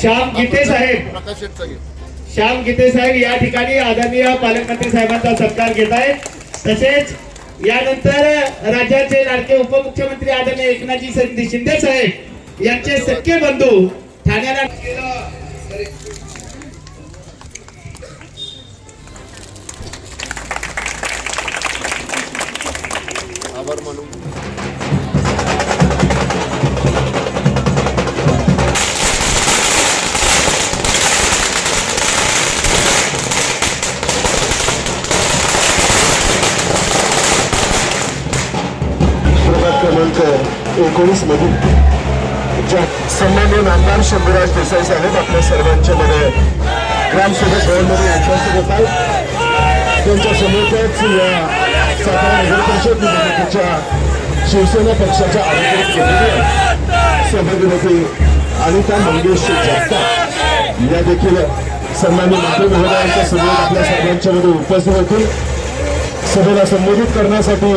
श्याम गीते साहेब. श्याम गीते साहेब या ठिकाणी आदरणीय पालकमंत्री साहेबांचा सत्कार घेत आहेत. तसेच यानंतर राज्याचे लाडके उपमुख्यमंत्री आदरणीय एकनाथजी शिंदे शिंदे साहेब यांचे सख्खे बंधू ठाण्याला प्रभाग एकोणीसमध्ये ज्या सन्मान्य नामदार शंभूराज देसाई साहेब आपल्या सर्वांच्या मध्ये ग्रामसेवक भवनमध्ये आश्वासन देतात त्यांच्या समोरच या सातारा नगर परिषद निवडणुकीच्या शिवसेना पक्षाच्या अधिकृत कमिटी सभागृहती अनिता मंगेश जगताप या देखील सन्मान्य मंत्री महोदयांच्या समोर आपल्या सर्वांच्या मध्ये उपस्थित होतील. सभेला संबोधित करण्यासाठी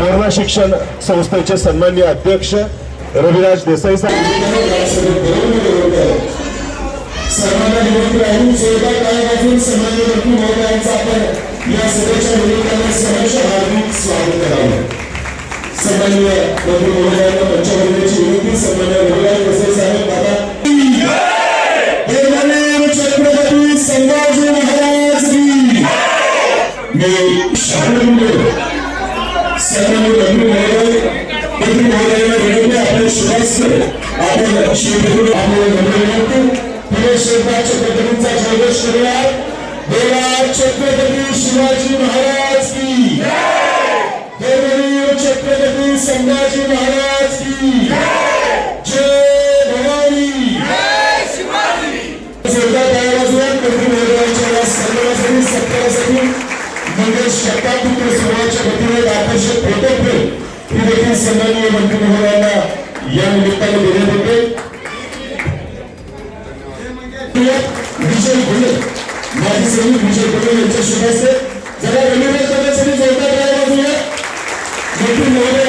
मोरणा शिक्षण संस्थेचे सन्मान्य अध्यक्ष रविराज देसाई साहेब सन्मान्य महोदयांना विनंती सन्मान्य रविराज देसाई साहेब दादा छत्रपती संभाजी महाराज मी शांतपणे सन्मान्य मंत्री महोदय मंत्री महोदयांना विनंती आपण सुभाष आपण शिवभूमी आपल्याला विनंती पुणे श्रद्धा छत्रपतींचा जयघोष करूया छत्रपती शिवाजी महाराज की देवरीय छत्रपती संभाजी महाराज शक्तापुत्र समाजाच्या वतीने ही देखील सन्माननीय मंत्री महोदयांना या निमित्ताने देण्यात येते. विजय भोले सैनिक विजय भोले यांच्या जरा रविवार करण्यासाठी जोरदार मंत्री महोदय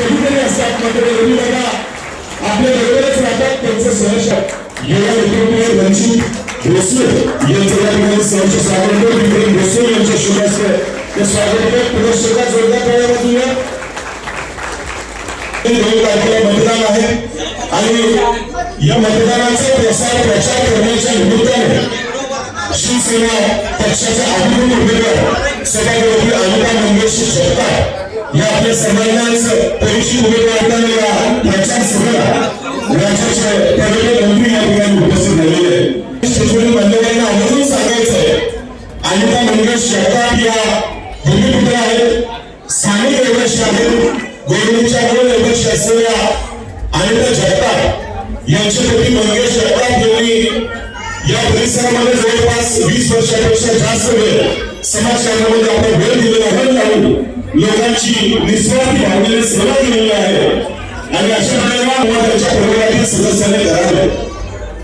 कधीतरी असतात मात्र आपल्या बरोबरच राहतात. त्यांचं सहर्ष युवा नेतृत्व रणजित भोसले यांचं या ठिकाणी सहर्ष स्वागत होतं. भोसले ते स्वागत होते पुनश्चेता जोरदार टाळ्या वाजवूया दोन तारखेला मतदान आहे. आणि या मतदानाचा प्रसार प्रचार करण्याच्या निमित्ताने शिवसेना पक्षाचे अधिकृत उमेदवार सभागृहातील अनिता मंगेश जगताप या आपल्या सर्वांनाच परिचित उमेदवारांना या प्रचार सभेला राज्याचे पर्यटन मंत्री या ठिकाणी उपस्थित झालेले आहेत. शिवसेना मान्यवरांना आवर्जून सांगायचं आहे अनिता मंगेश जगताप या भूमिपुत्र आहेत. स्थानिक रहिवाशी आहेत गोविंदच्या मूळ रहिवाशी असलेल्या अनिता जगताप यांचे मंगेश जगताप यांनी या परिसरामध्ये जवळपास वीस वर्षापेक्षा जास्त वेळ समाजकारणामध्ये आपला वेळ दिलेला आहे. लावून लोकांची निस्वार्थी भावनेने सेवा आहे. आणि अशा वेळेला त्यांच्या परिवारातील सदस्यांनी करावे.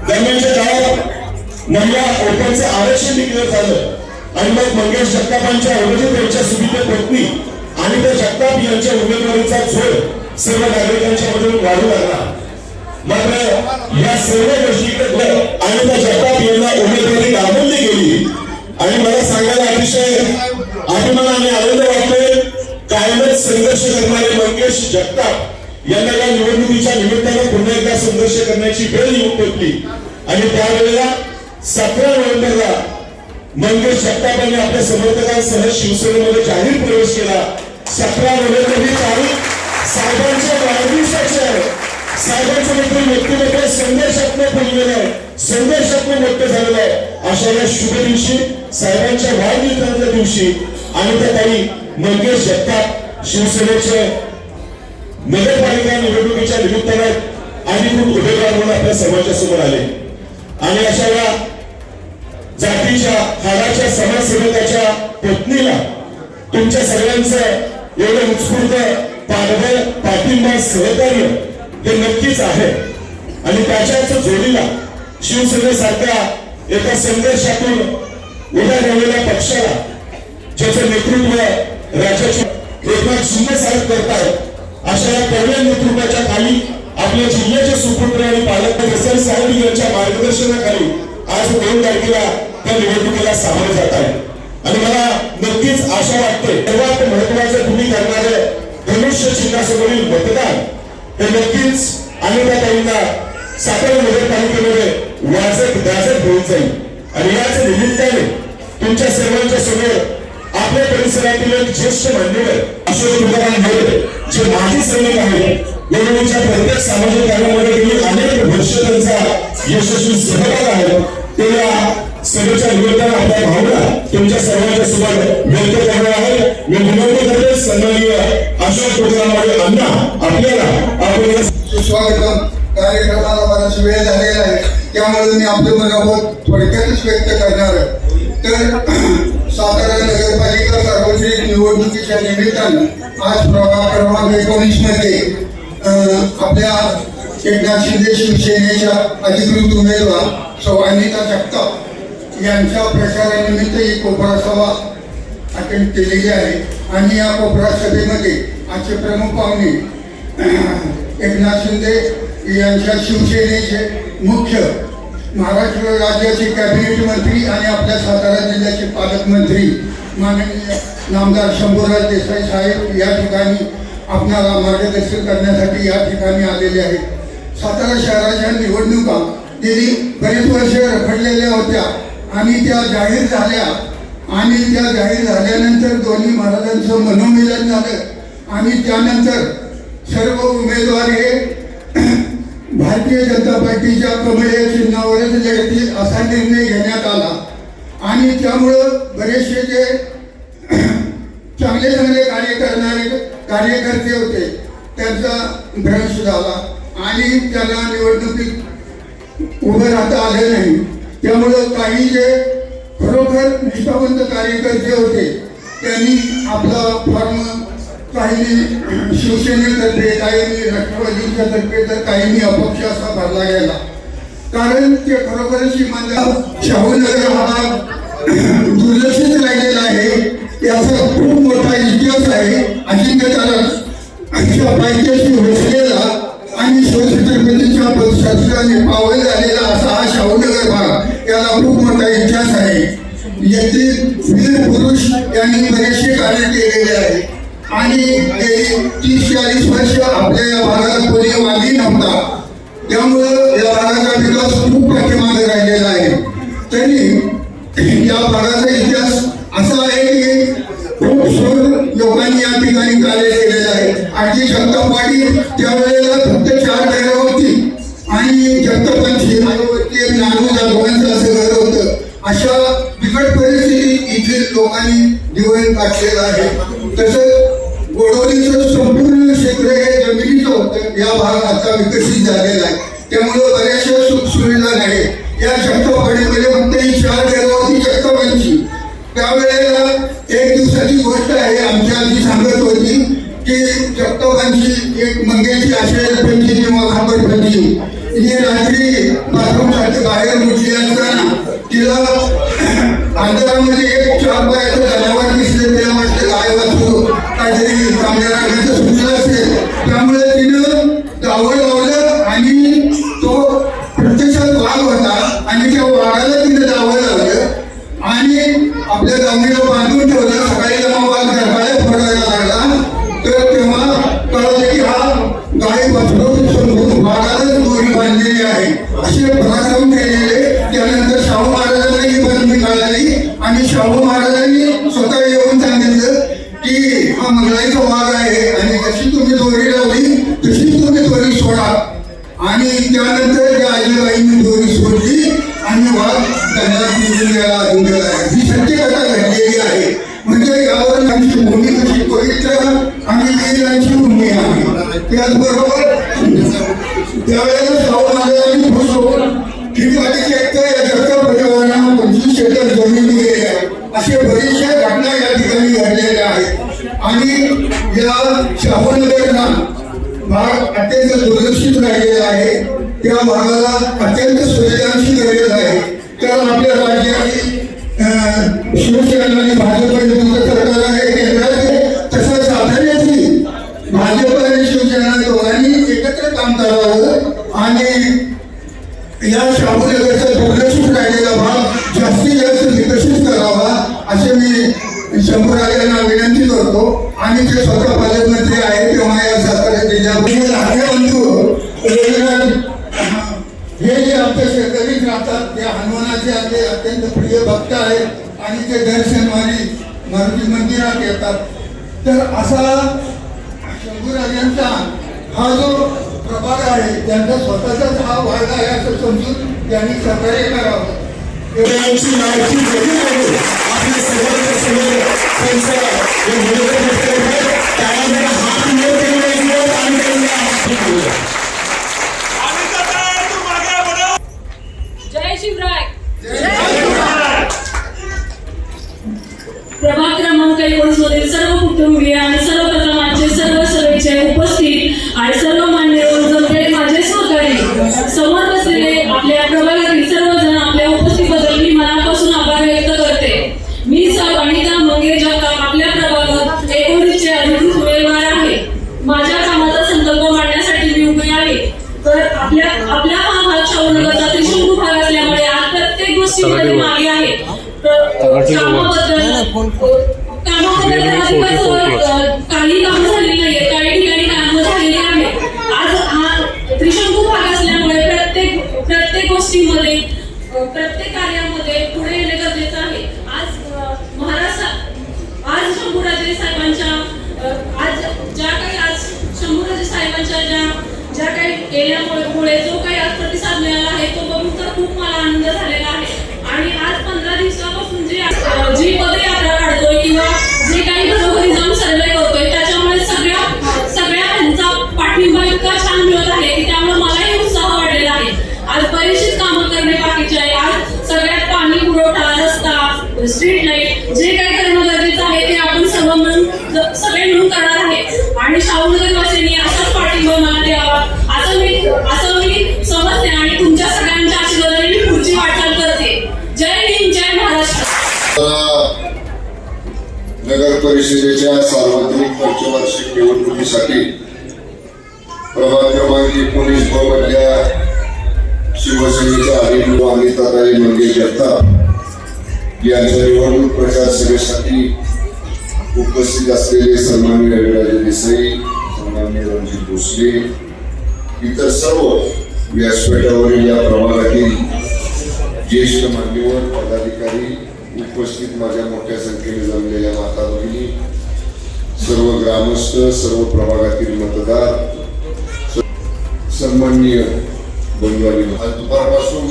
दरम्यानच्या काळात महिला ओपनचं आरक्षण झालं. आणि मग मंगेश जगतापांच्या ऐवजी त्यांच्या सुविधे पत्नी आणि त्या जगताप यांच्या उमेदवारीचा झोड सर्व नागरिकांच्या मधून वाढू लागला. मात्र या सर्व गोष्टीकडे आणि त्या जगताप यांना उमेदवारी नामंदी गेली. आणि मला सांगायला अतिशय अभिमान आणि आनंद वाटतोय कायमच संघर्ष करणारे मंगेश जगताप यांना या निवडणुकीच्या निमित्तानं पुन्हा एकदा संघर्ष करण्याची वेळ येऊन पडली आणि त्यावेळेला सतरा नोव्हेंबरला मंगेश जगतापांनी आपल्या समर्थकांसह शिवसेनेमध्ये जाहीर प्रवेश केला. सतरा नोव्हेंबर ही तारीख साहेबांच्या वाढदिवसाची आहे साहेबांचं देखील व्यक्तिमत्व संदेशात्मक बनलेलं आहे. संदेशात्मक मोठं झालेलं आहे. अशा या शुभ दिवशी साहेबांच्या वाढदिवसाच्या दिवशी आणि त्या ताई मंगेश जगताप शिवसेनेचे नगरपालिका निवडणुकीच्या निमित्तानं अधिकृत उमेदवार म्हणून आपल्या समाजासमोर आले. आणि अशा या जातीच्या हालाच्या समाजसेवकाच्या पत्नीला तुमच्या सगळ्यांचं एवढं उत्स्फूर्त पाठबळ पाठिंबा सहकार्य हे नक्कीच आहे. आणि त्याच्याच जोडीला शिवसेनेसारख्या एका संघर्षातून उभ्या राहिलेल्या पक्षाला ज्याचं नेतृत्व राज्याचे एकनाथ शिंदे साहेब करतायत अशा या कवड्या नेतृत्वाच्या खाली आपल्या जिल्ह्याचे सुपुत्र आणि पालक देसाई साहेब यांच्या मार्गदर्शनाखाली आज दोन तारखेला त्या निवडणुकीला सामोरे जात आहे. आणि मला नक्कीच आशा वाटते सर्वात महत्वाचं तुम्ही करणारे धनुष्य चिन्हासमोरील मतदान हे नक्कीच अनिताताईंना सातारा नगरपालिकेमध्ये वाजत गाजत होऊन जाईल. आणि याच निमित्ताने तुमच्या सर्वांच्या समोर आपल्या परिसरातील एक ज्येष्ठ मान्यवर अशोक तुकाराम मोरे जे माजी सैनिक आहेत निवडणुकीच्या प्रत्येक सामाजिक कार्यामध्ये गेली अनेक वर्ष त्यांचा यशस्वी सहभाग आहे. ते या सभेच्या निमित्तानं आपल्या भावना तुमच्या सर्वांच्या सोबत व्यक्त करणार आहे मी विनंती करते सन्माननीय अशोक तुकाराम अण्णा आपल्याला आपण स्वागतम कार्यक्रमाला बराच वेळ झालेला आहे त्यामुळे मी आपले मनोगत थोडक्यातच व्यक्त करणार आहे. तर सातारा नगरपालिका सार्वत्रिक निवडणुकीच्या निमित्तानं आज प्रभाग क्रमांक एकोणीसमध्ये आपल्या एकनाथ शिंदे शिवसेनेच्या अधिकृत उमेदवार सौ अनिता जगताप यांच्या प्रचारानिमित्त ही कोपरा सभा अटेंड केलेली आहे. आणि या कोपरा सभेमध्ये आजचे प्रमुख पाहुणे एकनाथ शिंदे यांच्या शिवसेनेचे मुख्य महाराष्ट्र राज्याचे कॅबिनेट मंत्री आणि आपल्या सातारा जिल्ह्याचे पालकमंत्री माननीय नामदार शंभूराज देसाई साहेब या ठिकाणी आपणाला मार्गदर्शन करण्यासाठी या ठिकाणी आलेले आहेत. सातारा शहराच्या निवडणुका गेली बरेच वर्ष रखडलेल्या होत्या. आणि त्या जाहीर झाल्या. आणि त्या जाहीर झाल्यानंतर दोन्ही महाराजांचं मनोमिलन झालं. आणि त्यानंतर सर्व उमेदवार हे भारतीय जनता पार्टीच्या कमळ चिन्हावरच लढतील असा निर्णय घेण्यात आला. आणि त्यामुळं बरेचसे जे चांगले चांगले कार्य करणारे कार्यकर्ते होते त्यांचा भ्रंश झाला. आणि त्यांना निवडणुकीत उभं राहता आले नाही. त्यामुळं काही जे खरोखर निष्ठावंत कार्यकर्ते होते त्यांनी आपला फॉर्म काहींनी शिवसेनेतर्फे काहींनी राष्ट्रवादीच्या तर्फे तर काहींनी अपक्ष असा भरला गेला. कारण ते खरोखरच इमानदार शाहूनगर हा दुर्लक्षित राहिलेला आहे. याचा खूप मोठा इतिहास आहे. अजिंक्य त्याला अशा पायथ्याशी घोषलेला आणि शिवसेनेमध्ये पदशास्त्राने पावल झालेला असा हा शाहूनगर भाग याला खूप मोठा इतिहास आहे. येथील वीर पुरुष यांनी बरेचसे कार्य केलेले आहे. आणि गेली तीस चाळीस वर्ष आपल्या या भागात कोणी मागे नव्हता. त्यामुळं या भागाचा विकास खूप पाठीमागे राहिलेला आहे. तरी या भागाचा इतिहास असा आहे की खूप शोध लोकांनी या ठिकाणी कार्य केलेलं आहे. आजी पाटील त्यावेळेला फक्त चार आणि जगतापांची नानू जाधवांचं असं घर होतं. अशा बिकट परिस्थितीत इथे लोकांनी जीवन काढलेलं आहे. तसंच गोडवलीचं संपूर्ण क्षेत्र हे जमिनीचं होतं. या भाग आता विकसित झालेला आहे. त्यामुळं बऱ्याचशा सुखसुविधा नाही या जगतापाडीमध्ये फक्त ही चार घरं होती जगतापांची त्यावेळेला एक दिवसाची गोष्ट आहे आमच्या आधी सांगत होती की जगतापांची एक मंगेची आश्रय पंची किंवा खाबर पेटी ही रात्री बाथरूमसाठी बाहेर उठली असताना तिला अंधारामध्ये एक भाजप आणि शिवसेना दोघांनी एकत्र काम करावं आणि या शाहूनगरचा दुर्लक्षित राहिलेला भाग जास्तीत जास्त विकसित करावा असे मी शंभूराजांना विनंती करतो. आणि जे स्वतः पालकमंत्री आहेत तेव्हा या सातारा जिल्ह्यामध्ये लहान बंधू हे जे आमच्या शेतकरी राहतात ते हनुमानाचे आपले अत्यंत प्रिय भक्त आहेत आणि ते दर शनिवारी मारुती मंदिरात येतात. तर असा यांचा हा जो प्रभाग आहे त्यांचा स्वतःचाच हा वार्ड आहे असं समजून त्यांनी सहकार्य करावं. आपल्या सर्वांच्या समोर त्यांचा गोष्टीमध्ये मागे आहे. काही काम झालेली नाहीये काही ठिकाणी कामं झालेली आहेत. आज हा त्रिशंकू भाग असल्यामुळे प्रत्येक प्रत्येक गोष्टीमध्ये प्रत्येक कार्यामध्ये पुढे येणे गरजेचं आहे. आज अ, महाराष्ट्र आज शंभूराजे साहेबांच्या आज ज्या काही आज शंभूराजे साहेबांच्या ज्या ज्या काही केल्यामुळे मुळे जो काही आज प्रतिसाद मिळाला आहे तो बघून तर खूप मला आनंद झालेला analogia परिषदेच्या सार्वजनिक पंचवार्षिक निवडणुकीसाठी प्रभाग क्रमांक एकोणीस ब मधल्या शिवसेनेच्या अधिकृत अनिताताई मंगे जगताप यांच्या निवडणूक प्रचार सभेसाठी उपस्थित असलेले सन्मान्य रविराजे देसाई सन्मान्य रणजित भोसले इतर सर्व व्यासपीठावरील या प्रभागातील ज्येष्ठ मान्यवर पदाधिकारी उपस्थित माझ्या मोठ्या संख्येने जमलेल्या माता भगिनी सर्व ग्रामस्थ सर्व प्रभागातील मतदार सन्माननीय बंधुआनी आज दुपारपासून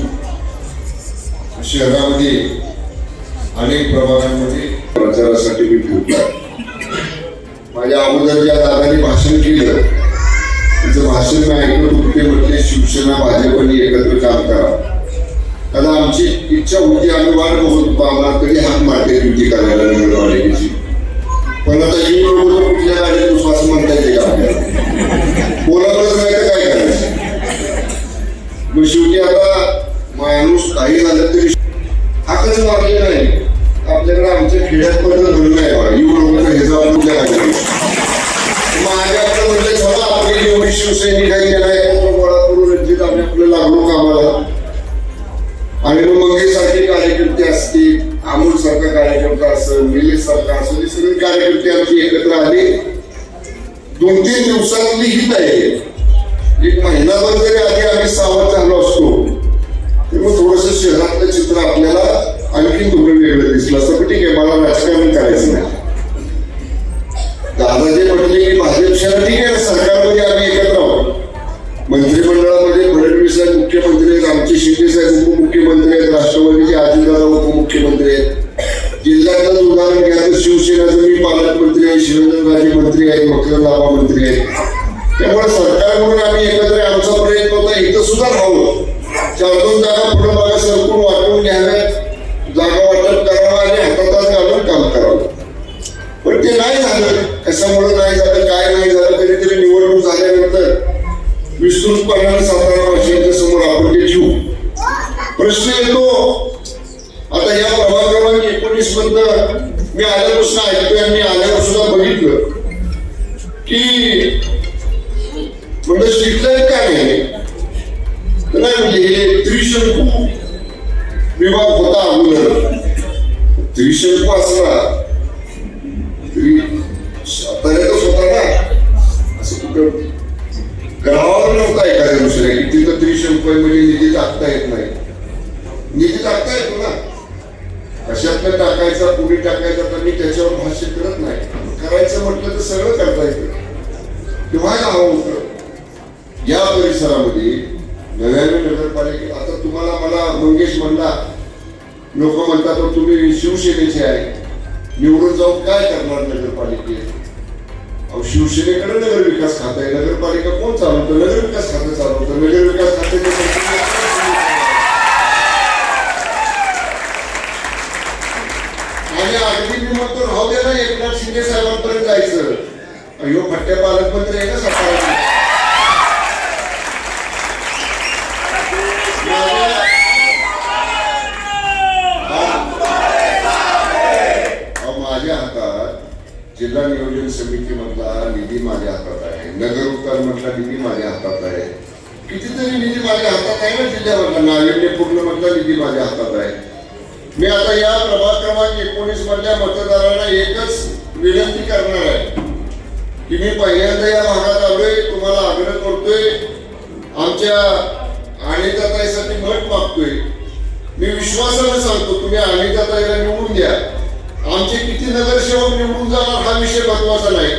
शहरामध्ये अनेक प्रभागांमध्ये प्रचारासाठी मी फिरतो. माझ्या अगोदर ज्या दादाने भाषण केलं तिचं भाषण मी ऐकत होतो ते म्हटले शिवसेना भाजपने एकत्र इच्छा होती आम्ही वाट बघत होतो आम्हाला कधी हात मारते युती करायला निवडवाडीची पण आता ही बरोबर कुठल्या गाडीत विश्वास म्हणता येते का आपल्याला बोलावलंच नाही तर काय करायचं? मग शेवटी आता माणूस काही झालं तरी हाकच मारले नाही. आपल्याकडे आमच्या खेड्यात पण धरून आहे बघा. येऊ नको हे जाऊन कुठल्या गाडीत माझ्या आपलं म्हटलं चला आपली एवढी शिवसैनिक काही केलाय एकत्र गोळा करून रणजित आम्ही आपलं लागलो कामाला. आणि कार्यकर्ते असतील अमोल सारखा कार्यकर्ता असेल निलेश सारखा असेल हे सगळे कार्यकर्ते आमचे एकत्र आले. दोन तीन दिवसातली ही तयारी एक महिनाभर जरी आधी आम्ही सावध झालो असतो तर मग थोडस शहरातलं चित्र आपल्याला आणखी थोडं वेगळं दिसलं असतं. पण ठीक आहे मला राजकारण करायचं नाही. दादा जे म्हटले की भाजप शहर ठीक आहे सरकारमध्ये आम्ही एकत्र आहोत. मंत्रिमंडळात साहेब मुख्यमंत्री आहेत आमचे शिंदे साहेब उपमुख्यमंत्री आहेत राष्ट्रवादीचे अजितदादा उपमुख्यमंत्री आहेत. जिल्ह्यातलं उदाहरण घ्या तर शिवसेनाचं मी पालकमंत्री आहे शिवेंद्रराजे मंत्री आहेत मकरंदाबा मंत्री आहेत त्यामुळे सरकार म्हणून आम्ही एकत्र आमचा प्रयत्न होता इथं सुद्धा राहावं चार दोन जागा पुढे मागे सरकून वाटून घ्याव्यात टाकायचा तर मी त्याच्यावर भाष्य करत नाही. करायचं म्हटलं तर सगळं करता येतं. तेव्हा हवं होतं. या परिसरामध्ये नव्याने नगरपालिके आता तुम्हाला मला मंगेश म्हणला लोक म्हणतात तुम्ही शिवसेनेचे आहे. निवडून जाऊन काय करणार नगरपालिकेत? अहो शिवसेनेकडे नगर विकास खातं आहे. नगरपालिका कोण चालवतं? नगर विकास खातं चालवतं. नगर विकास खाते आणि अगदी मी द्या ना एकनाथ शिंदे साहेबांपर्यंत जायचं. अयो फट्ट्या पालकमंत्री आहे ना सकाळी? माझ्या हातात जिल्हा नियोजन समितीमधला निधी माझ्या हातात आहे. नगर उत्तर मधला निधी माझ्या हातात आहे. कितीतरी निधी माझ्या हातात आहे ना जिल्ह्यामधला. नाविन्यपूर्ण मधला निधी माझ्या हातात आहे. मी आता या प्रभाग क्रमांक एकोणीस मधल्या मतदारांना एकच विनंती करणार आहे की मी पहिल्यांदा या भागात आलोय तुम्हाला आग्रह करतोय. आमच्या अनिताताईसाठी मत मागतोय. मी विश्वासाने सांगतो तुम्ही अनिताताईला निवडून द्या. आमचे किती नगरसेवक निवडून जाणार हा विषय महत्त्वाचा नाही.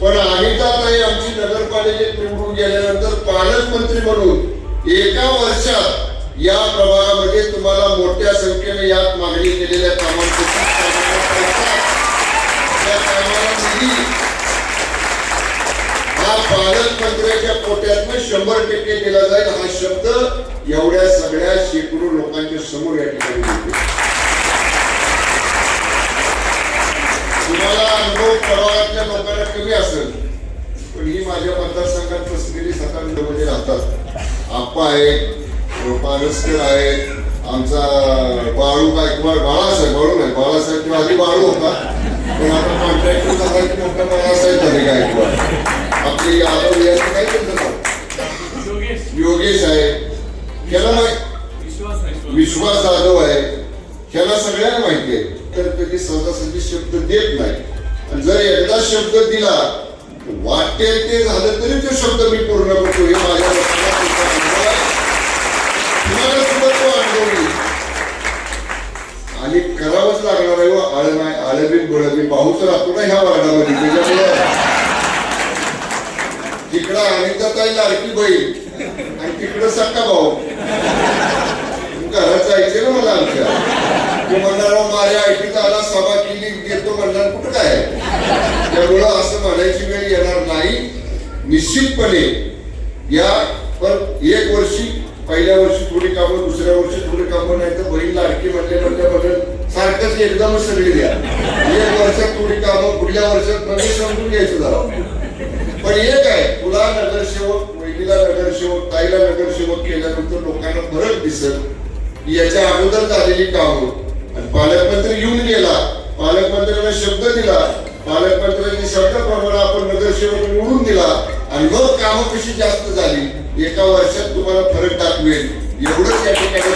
पण अनिताताई आमची नगरपालिकेत निवडून गेल्यानंतर पालकमंत्री म्हणून एका वर्षात या प्रभागामध्ये तुम्हाला मोठ्या संख्येने यात मागणी केलेल्या कामांपैकी त्या हा पालकमंत्र्याच्या पोट्यातनं शंभर टक्के दिला जाईल. हा शब्द एवढ्या सगळ्या शेकडो लोकांच्या समोर या ठिकाणी तुम्हाला अनुभव प्रभागातल्या लोकांना कमी असेल पण ही माझ्या मतदारसंघात बसलेली सत्तांमध्ये राहतात. आप्पा आहेत पारसकर आहे. आमचा बाळू गायकवाड बाळासाहेब बाळू नाही बाळासाहेब किंवा आधी बाळू होता. पण आता कॉन्ट्रॅक्टर झाला की मोठा बाळासाहेब झाले गायकवाड आपली यादव याचं काय करतात योगेश आहे. ह्याला माहिती विश्वास जाधव आहे. ह्याला सगळ्यांना माहिती आहे. तर कधी सहजासहजी शब्द देत नाही. आणि जर एकदा शब्द दिला वाटेल ते झालं तरी तो शब्द मी पूर्ण करतो. हे माझ्या लक्षात येतं. अनुभव आहे. तुम्हाला सुद्धा तो अनुभव येईल. आणि करावंच लागणार आहे हो. व आळ नाही आळबीन पाहूच राहतो ना ह्या वर्गामध्ये त्याच्यामुळे. तिकडं अनिता ताई लाडकी बहीण. आणि तिकडं सक्का भाऊ. घरात जायचे ना मला आमच्या. तू म्हणणार माझ्या ऐटीत आला सभा केली देतो म्हणणार कुठं काय त्यामुळं असं म्हणायची वेळ येणार नाही. निश्चितपणे या पण एक वर्षी पहिल्या वर्षी थोडी कामं दुसऱ्या वर्षी थोडी कामं नाही तर बहीण लाडकी म्हणले म्हणल्या सारखंच एकदमच सगळी द्या. एक वर्षात थोडी कामं पुढल्या वर्षात म्हणजे समजून घ्यायचं जरा. पण एक आहे तुला नगरसेवक वहिनीला नगरसेवक ताईला नगरसेवक केल्यानंतर लोकांना फरक दिसत की याच्या अगोदर झालेली कामं. आणि पालकमंत्री येऊन गेला. पालकमंत्र्यांना शब्द दिला. पालकमंत्र्यांनी शब्दाप्रमाणे आपण नगरसेवक निवडून दिला. आणि मग कामं कशी जास्त झाली? एका वर्षात तुम्हाला फरक दाखवेल एवढंच या ठिकाणी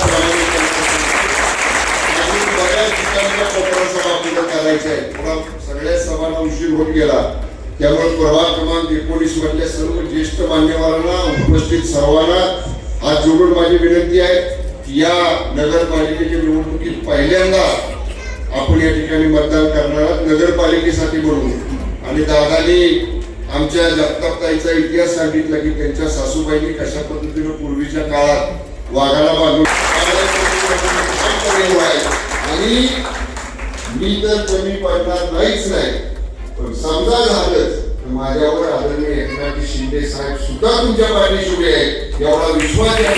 बऱ्याच ठिकाणी कोकणा सभा आपल्याला करायचं आहे थोडा सगळ्या सभांना उशीर होत गेला. त्यामुळे प्रभाग क्रमांक एकोणीस मधल्या सर्व ज्येष्ठ मान्यवरांना उपस्थित सर्वांना हात जोडून माझी विनंती आहे या नगरपालिकेच्या निवडणुकीत पहिल्यांदा आपण या ठिकाणी मतदान करणार आहोत. नगरपालिकेसाठी म्हणून आणि दादानी आमच्या जगतापताईचा इतिहास सांगितला की त्यांच्या सासूबाईंनी कशा पद्धतीनं पूर्वीच्या काळात वाघाला बांधून आणि मी तर कमी पडणार नाहीच नाही पण समजा झालंच माझ्यावर आदरणीय एकनाथ शिंदे साहेब सुद्धा तुमच्या पाठीशी उभे आहेत एवढा विश्वास या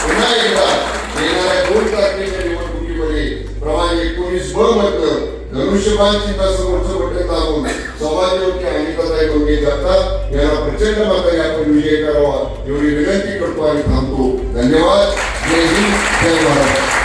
पुन्हा एकदा येणाऱ्या दोन तारखेच्या निवडणुकीमध्ये प्रमाण एकोणीस ब मधलं धनुष्यबाण चिन्हासमोरचं बटन दाबून समाजयोग्य अनिताताई दोघे जातात याला प्रचंड मताने आपण विजय करावा एवढी विनंती करतो आणि थांबतो. धन्यवाद. जय हिंद. जय महाराष्ट्र.